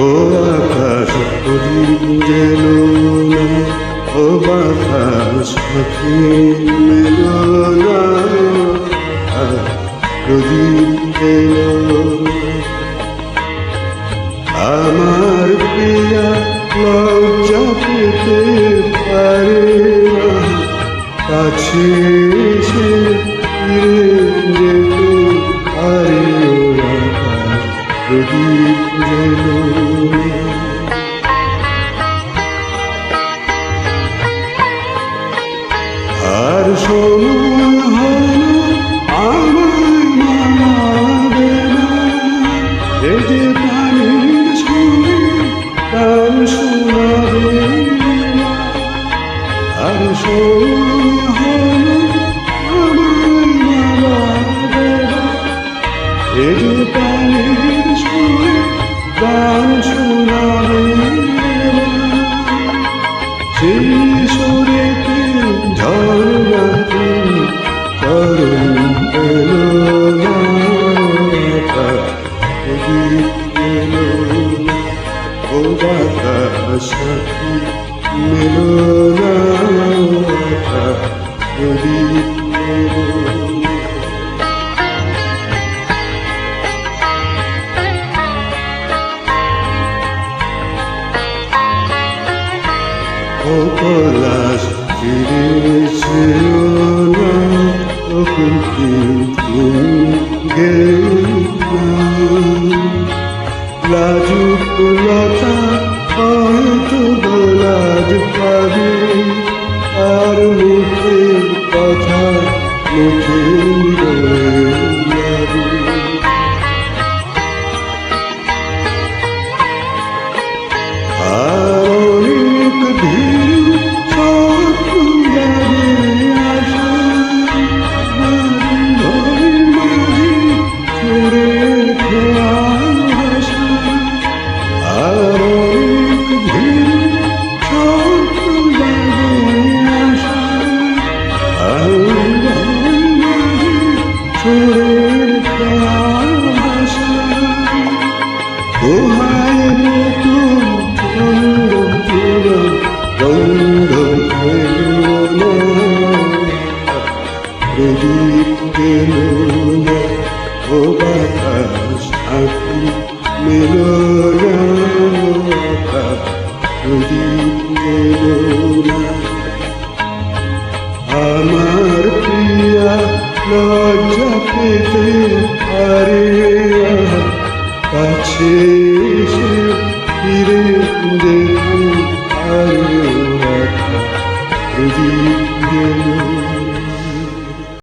ও আকাশ যেন ও বাতাস পাখি মেলো না প্রদীপ যেন আমার প্রিয়া লজ্জা পেতে পারে না, কাছে যেতে পারে প্রদীপ আর সুরে আর সময় সেই সুরেতে ঝরনাতে চরণ এলো না? প্রদীপ এলো ও বাতাস মেলো? ও পলাশ ফিরেছে না, তখন কিন্তু লাজুক লতা হয়তো গোলাজ পাবে আর মুখের কথা মুখে ভাষা দোহায় নতুন খেলো না প্রদীপ গেলো না ও বাতাস আঁকি মেলো যেতে পারে কাছে এসে ফিরে যেতে পারে যদি